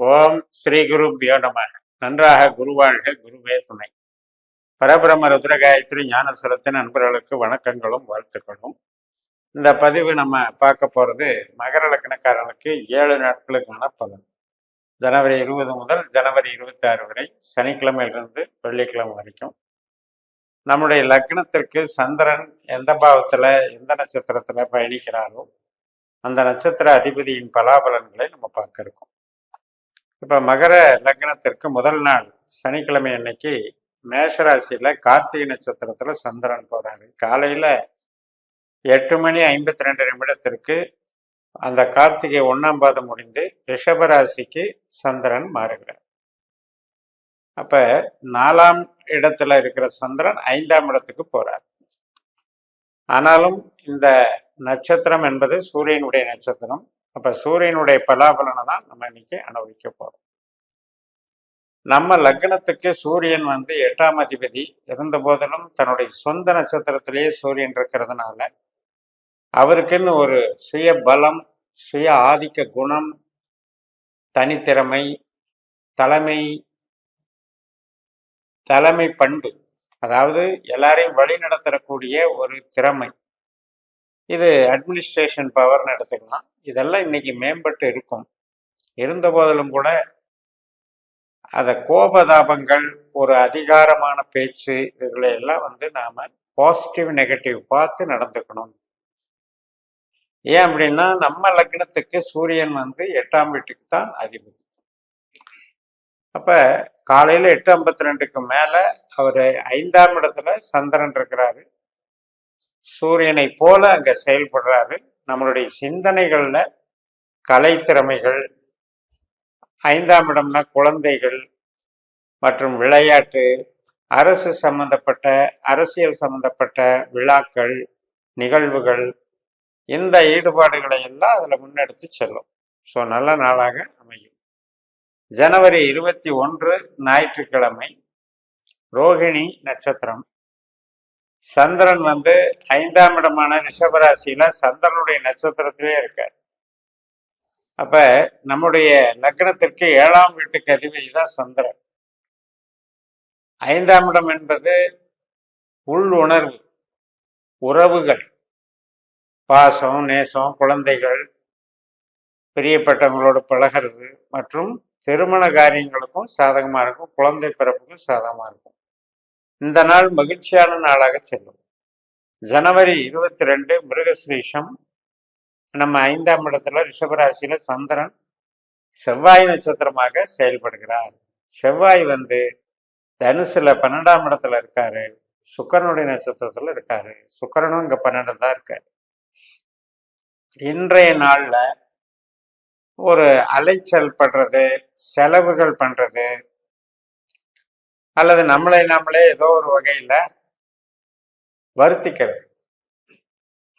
ஓம் ஸ்ரீ குரு நம. நன்றாக குருவாழ்க குருவே துணை. பரபிரம ருத்ரகாயத்ரி காயத்ரி நண்பர்களுக்கு வணக்கங்களும் வாழ்த்துக்களும். இந்த பதிவு நம்ம பார்க்க போகிறது மகர லக்னக்காரர்களுக்கு ஏழு நாட்களுக்கான பலன். ஜனவரி இருபது முதல் ஜனவரி இருபத்தி ஆறு வரை சனிக்கிழமையிலிருந்து வெள்ளிக்கிழமை வரைக்கும். நம்முடைய லக்னத்திற்கு சந்திரன் எந்த பாவத்தில் எந்த நட்சத்திரத்தில் பயணிக்கிறாரோ அந்த நட்சத்திர அதிபதியின் பலாபலன்களை நம்ம பார்க்க இருக்கோம் இப்போ மகர லக்னத்திற்கு முதல் நாள் சனிக்கிழமை அன்னைக்கு மேஷராசியில் கார்த்திகை நட்சத்திரத்தில் சந்திரன் போகிறாரு காலையில் எட்டு மணி ஐம்பத்தி ரெண்டு நிமிடத்திற்கு அந்த கார்த்திகை ஒன்றாம் பாதம் முடிந்து ரிஷபராசிக்கு சந்திரன் மாறுகிறார். அப்போ நாலாம் இடத்துல இருக்கிற சந்திரன் ஐந்தாம் இடத்துக்கு போகிறார் ஆனாலும் இந்த நட்சத்திரம் என்பது சூரியனுடைய நட்சத்திரம். அப்ப சூரியனுடைய பலாபலனை தான் நம்ம இன்னைக்கு அனுபவிக்க போறோம். நம்ம லக்னத்துக்கு சூரியன் வந்து எட்டாம் அதிபதி இருந்த போதிலும் தன்னுடைய சொந்த நட்சத்திரத்திலேயே சூரியன் இருக்கிறதுனால அவருக்குன்னு ஒரு சுய பலம் சுய ஆதிக்க குணம் தனித்திறமை தலைமை தலைமை பண்பு அதாவது எல்லாரையும் வழி நடத்தக்கூடிய ஒரு திறமை இது அட்மினிஸ்ட்ரேஷன் பவர்னு எடுத்துக்கலாம். இதெல்லாம் இன்னைக்கு மேம்பட்டு இருக்கும். இருந்த போதிலும் கூட அதை கோபதாபங்கள் ஒரு அதிகாரமான பேச்சு இதுகளை எல்லாம் வந்து நாம் பாசிட்டிவ் நெகட்டிவ் பார்த்து நடந்துக்கணும். ஏன் அப்படின்னா நம்ம லக்னத்துக்கு சூரியன் வந்து எட்டாம் வீட்டுக்கு தான் அதிபதி. அப்போ காலையில் எட்டு ஐம்பத்தி ரெண்டுக்கு மேலே அவர் ஐந்தாம் இடத்துல சந்திரன் இருக்கிறாரு. சூரியனை போல அங்க செயல்படுறாரு. நம்மளுடைய சிந்தனைகள்ல கலை திறமைகள் ஐந்தாம் இடம்னா குழந்தைகள் மற்றும் விளையாட்டு அரசு சம்பந்தப்பட்ட அரசியல் சம்பந்தப்பட்ட விழாக்கள் நிகழ்வுகள் இந்த ஈடுபாடுகளை எல்லாம் அதில் முன்னெடுத்து செல்லும். ஸோ நல்ல நாளாக அமையும். ஜனவரி இருபத்தி ஒன்று ஞாயிற்றுக்கிழமை ரோகிணி நட்சத்திரம். சந்திரன் வந்து ஐந்தாம் இடமான ரிஷபராசியில சந்திரனுடைய நட்சத்திரத்திலே இருக்கார். அப்ப நம்முடைய லக்னத்திற்கு ஏழாம் வீட்டுக்கு அதிபதி தான் சந்திரன். ஐந்தாம் இடம் என்பது உள் உணர்வு உறவுகள் பாசம் நேசம் குழந்தைகள் பிரியப்பட்டவங்களோட பழகிறது மற்றும் திருமண காரியங்களுக்கும் சாதகமாக இருக்கும் குழந்தை பிறப்புக்கும் சாதகமாக இருக்கும். இந்த நாள் மகிழ்ச்சியான நாளாக செல்லும். ஜனவரி இருபத்தி ரெண்டு மிருகஸ்ரீஷம் நம்ம ஐந்தாம் இடத்துல ரிஷபராசியில சந்திரன் செவ்வாய் நட்சத்திரமாக செயல்படுகிறார். செவ்வாய் வந்து தனுசுல பன்னெண்டாம் இடத்துல இருக்காரு. சுக்கரனுடைய நட்சத்திரத்துல இருக்காரு. சுக்கரனும் இங்க பன்னெண்டு தான் இருக்காரு. இன்றைய நாள்ல ஒரு அலைச்சல் படுறது செலவுகள் பண்றது அல்லது நம்மளை நாமளே ஏதோ ஒரு வகையில் வருத்திக்கிறது.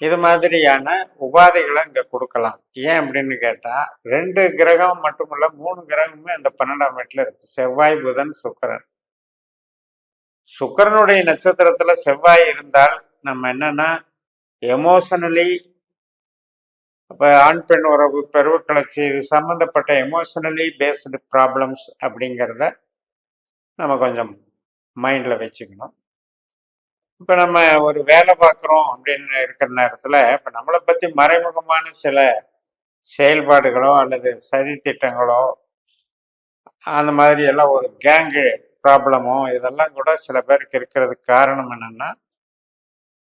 இது மாதிரியான உபாதைகளை இங்கே கொடுக்கலாம். ஏன் அப்படின்னு கேட்டால் ரெண்டு கிரகம் மட்டுமல்ல மூணு கிரகமுமே அந்த பன்னெண்டாம் வீட்டில் இருக்கு. செவ்வாய் புதன் சுக்கரன். சுக்கரனுடைய நட்சத்திரத்தில் செவ்வாய் இருந்தால் நம்ம என்னன்னா எமோஷனலி இப்போ ஆண் பெண் உறவு பெருவு கிளர்ச்சி இது சம்மந்தப்பட்ட எமோஷனலி பேஸ்டு ப்ராப்ளம்ஸ் அப்படிங்கிறத நம்ம கொஞ்சம் மைண்டில் வச்சுக்கணும். இப்போ நம்ம ஒரு வேலை பார்க்குறோம் அப்படின்னு இருக்கிற நேரத்தில் இப்போ நம்மளை பற்றி மறைமுகமான சில செயல்பாடுகளோ அல்லது சதி திட்டங்களோ அந்த மாதிரி எல்லாம் ஒரு கேங்கு ப்ராப்ளமோ இதெல்லாம் கூட சில பேருக்கு இருக்கிறதுக்கு காரணம் என்னென்னா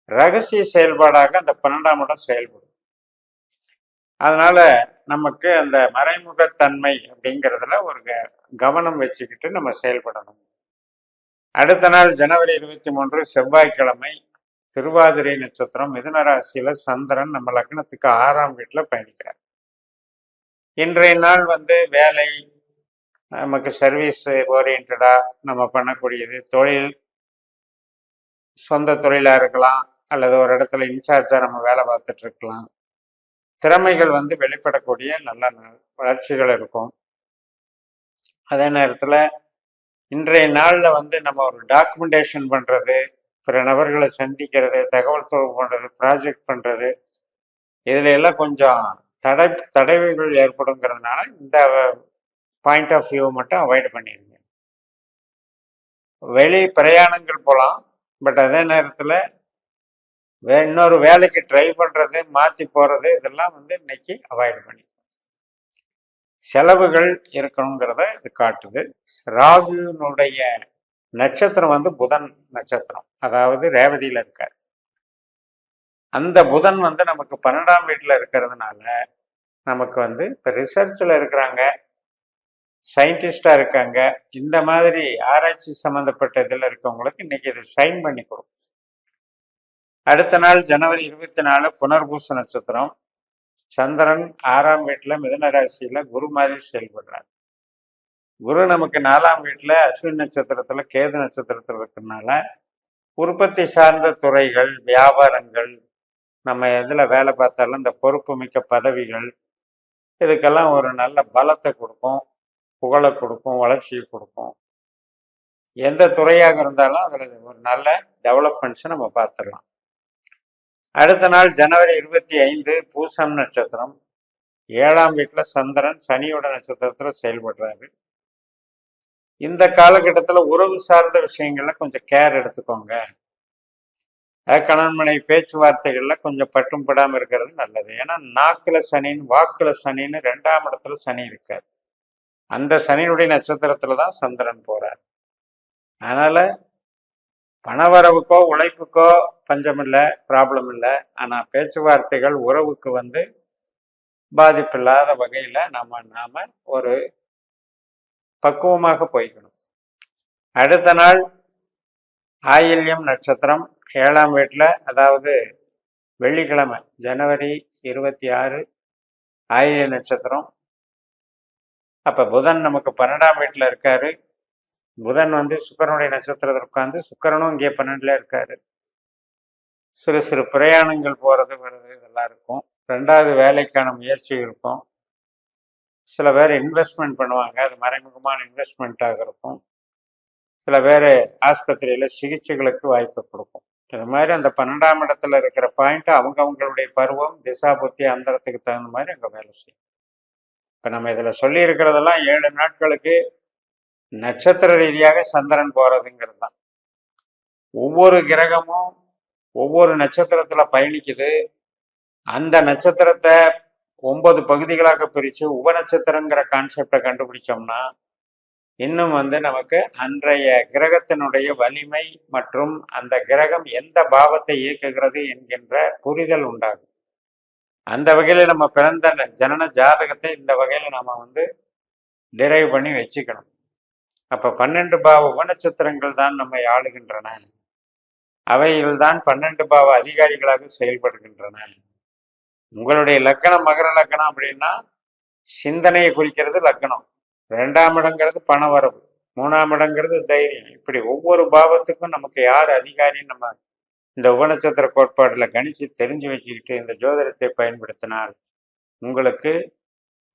ரகசிய செயல்பாடாக அந்த பன்னெண்டாம் இடம் செயல்படும். அதனால நமக்கு அந்த மறைமுகத்தன்மை அப்படிங்கிறதுல ஒரு க- கவனம் வச்சுக்கிட்டு நம்ம செயல்படணும். அடுத்த நாள் ஜனவரி இருபத்தி மூன்று செவ்வாய்க்கிழமை திருவாதிரை நட்சத்திரம் மிதுன ராசியில சந்திரன் நம்ம லக்னத்துக்கு ஆறாம் வீட்டில் பயணிக்கிறார். இன்றைய நாள் வந்து வேலை நமக்கு சர்வீஸ் ஓரியன்டா நம்ம பண்ணக்கூடியது. தொழில் சொந்த தொழிலாக இருக்கலாம் அல்லது ஒரு இடத்துல இன்சார்ஜாக நம்ம வேலை பார்த்துட்டு இருக்கலாம். திறமைகள் வந்து வெளிப்படக்கூடிய நல்ல வளர்ச்சிகள் இருக்கும். அதே நேரத்தில் இன்றைய நாளில் வந்து நம்ம ஒரு டாக்குமெண்டேஷன் பண்ணுறது பிற நபர்களை சந்திக்கிறது தகவல் தொடர்பு பண்ணுறது ப்ராஜெக்ட் பண்ணுறது இதில் எல்லாம் கொஞ்சம் தடை தடைவுகள் ஏற்படுங்கிறதுனால இந்த பாயிண்ட் ஆஃப் வியூ மட்டும் அவாய்ட் பண்ணிடுங்க. வெளி பிரயாணங்கள் போகலாம் பட் அதே நேரத்தில் இன்னொரு வேலைக்கு ட்ரை பண்ணுறது மாற்றி போகிறது இதெல்லாம் வந்து இன்னைக்கு அவாய்ட் பண்ணி. செலவுகள் இருக்கணுங்கிறத இது காட்டுது. ராகுனுடைய நட்சத்திரம் வந்து புதன் நட்சத்திரம். அதாவது ரேவதியில் இருக்கார். அந்த புதன் வந்து நமக்கு பன்னெண்டாம் வீட்டில் இருக்கிறதுனால நமக்கு வந்து இப்போ ரிசர்ச்சில் இருக்கிறாங்க. சயின்டிஸ்டாக இருக்காங்க. இந்த மாதிரி ஆராய்ச்சி சம்மந்தப்பட்ட இதில் இருக்கவங்களுக்கு இன்னைக்கு இது ஷைன் பண்ணி கொடுக்கும். அடுத்த நாள் ஜனவரி இருபத்தி நாலு புனர்பூச நட்சத்திரம். சந்திரன் ஆறாம் வீட்டில் மிதன ராசியில் குரு மாதிரி செயல்படுறார். குரு நமக்கு நாலாம் வீட்டில் அஸ்வின் நட்சத்திரத்தில் கேது நட்சத்திரத்தில் இருக்கிறதுனால உற்பத்தி சார்ந்த துறைகள் வியாபாரங்கள் நம்ம எதில் வேலை பார்த்தாலும் இந்த பொறுப்பு மிக்க பதவிகள் இதுக்கெல்லாம் ஒரு நல்ல பலத்தை கொடுக்கும் புகழை கொடுக்கும் வளர்ச்சியை கொடுக்கும். எந்த துறையாக இருந்தாலும் அதில் ஒரு நல்ல டெவலப்மெண்ட்ஸை நம்ம பார்த்துடலாம். அடுத்த நாள் ஜனவரி இருபத்தி ஐந்து பூசம் நட்சத்திரம். ஏழாம் வீட்டில் சந்திரன் சனியோட நட்சத்திரத்தில் செயல்படுறாரு. இந்த காலகட்டத்தில் உறவு சார்ந்த விஷயங்கள்ல கொஞ்சம் கேர் எடுத்துக்கோங்க. அஹ் கணவன் மனைவி பேச்சுவார்த்தைகள்ல கொஞ்சம் பட்டும் படாமல் இருக்கிறது நல்லது. ஏன்னா நாக்கில் சனின்னு வாக்கில் சனின்னு ரெண்டாம் இடத்துல சனி இருக்கார். அந்த சனியினுடைய நட்சத்திரத்துல தான் சந்திரன் போறார். அதனால பணவரவுக்கோ உழைப்புக்கோ பஞ்சம் இல்லை ப்ராப்ளம் இல்லை. ஆனால் பேச்சுவார்த்தைகள் உறவுக்கு வந்து பாதிப்பில்லாத வகையில் நம்ம நாம் ஒரு பக்குவமாக போய்க்கணும். அடுத்த நாள் ஆயில்யம் நட்சத்திரம் ஏழாம் வீட்டில் அதாவது வெள்ளிக்கிழமை ஜனவரி இருபத்தி ஆறு ஆயில்ய நட்சத்திரம். அப்போ புதன் நமக்கு பன்னெண்டாம் வீட்டில் இருக்காரு. புதன் வந்து சுக்கரனுடைய நட்சத்திரத்தில் உட்காந்து சுக்கரனும் இங்கே பன்னெண்டுல இருக்காரு. சிறு சிறு பிரயாணங்கள் போகிறது வர்றது இதெல்லாம் இருக்கும். ரெண்டாவது வேலைக்கான முயற்சி இருக்கும். சில பேர் இன்வெஸ்ட்மெண்ட் பண்ணுவாங்க. அது மறைமுகமான இன்வெஸ்ட்மெண்ட்டாக இருக்கும். சில பேர் ஆஸ்பத்திரியில் சிகிச்சைகளுக்கு வாய்ப்பு கொடுக்கும். இது மாதிரி அந்த பன்னெண்டாம் இடத்துல இருக்கிற பாயிண்ட் அவங்க அவங்களுடைய பருவம் திசா புத்தி அந்தரத்துக்கு தகுந்த மாதிரி அங்கே வேலை செய்யும். இப்போ நம்ம இதில் சொல்லியிருக்கிறதெல்லாம் ஏழு நாட்களுக்கு நட்சத்திர ரீதியாக சந்திரன் போகிறதுங்கிறது தான் ஒவ்வொரு கிரகமும் ஒவ்வொரு நட்சத்திரத்தில் பயணிக்குது. அந்த நட்சத்திரத்தை ஒன்பது பகுதிகளாக பிரித்து உபநட்சத்திரங்கிற கான்செப்டை கண்டுபிடிச்சோம்னா இன்னும் வந்து நமக்கு அன்றைய கிரகத்தினுடைய வலிமை மற்றும் அந்த கிரகம் எந்த பாவத்தை இயக்குகிறது என்கின்ற புரிதல் உண்டாகும். அந்த வகையில் நம்ம பிறந்த ஜனன ஜாதகத்தை இந்த வகையில் நம்ம வந்து டிரைவ் பண்ணி வச்சுக்கணும். அப்போ பன்னெண்டு பாவ உபநட்சத்திரங்கள் தான் நம்மை ஆளுகின்றன. அவைகள் தான் பன்னெண்டு பாவ அதிகாரிகளாக செயல்படுகின்றன. உங்களுடைய லக்கணம் மகர லக்கணம் அப்படின்னா சிந்தனையை குறிக்கிறது லக்கணம். ரெண்டாம் இடங்கிறது பண வரவு. மூணாம் இடங்கிறது தைரியம். இப்படி ஒவ்வொரு பாவத்துக்கும் நமக்கு யார் அதிகாரின்னு நம்ம இந்த உபநட்சத்திர கோட்பாட்டில் கணிச்சு தெரிஞ்சு வச்சுக்கிட்டு இந்த ஜோதிடத்தை பயன்படுத்தினால் உங்களுக்கு